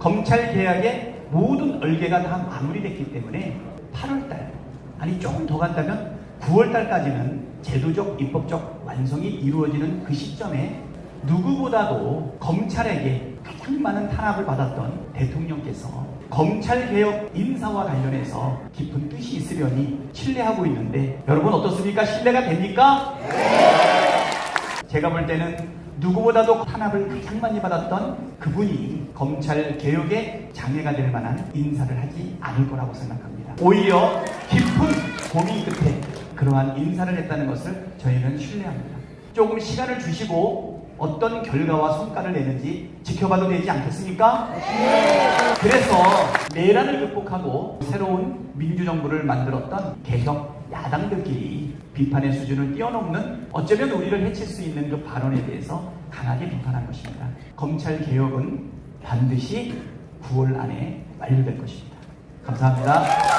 검찰 개혁의 모든 얼개가 다 마무리됐기 때문에 8월달 아니 조금 더 간다면 9월달까지는 제도적 입법적 완성이 이루어지는 그 시점에 누구보다도 검찰에게 가장 많은 탄압을 받았던 대통령께서 검찰 개혁 인사와 관련해서 깊은 뜻이 있으려니 신뢰하고 있는데 여러분 어떻습니까? 신뢰가 됩니까? 제가 볼 때는 누구보다도 탄압을 가장 많이 받았던 그분이 검찰 개혁에 장애가 될 만한 인사를 하지 않을 거라고 생각합니다. 오히려 깊은 고민 끝에 그러한 인사를 했다는 것을 저희는 신뢰합니다. 조금 시간을 주시고 어떤 결과와 성과를 내는지 지켜봐도 되지 않겠습니까? 그래서 내란을 극복하고 새로운 민주정부를 만들었던 개혁 야당들끼리 비판의 수준을 뛰어넘는 어쩌면 우리를 해칠 수 있는 그 발언에 대해서 강하게 비판한 것입니다. 검찰 개혁은 반드시 9월 안에 완료될 것입니다. 감사합니다.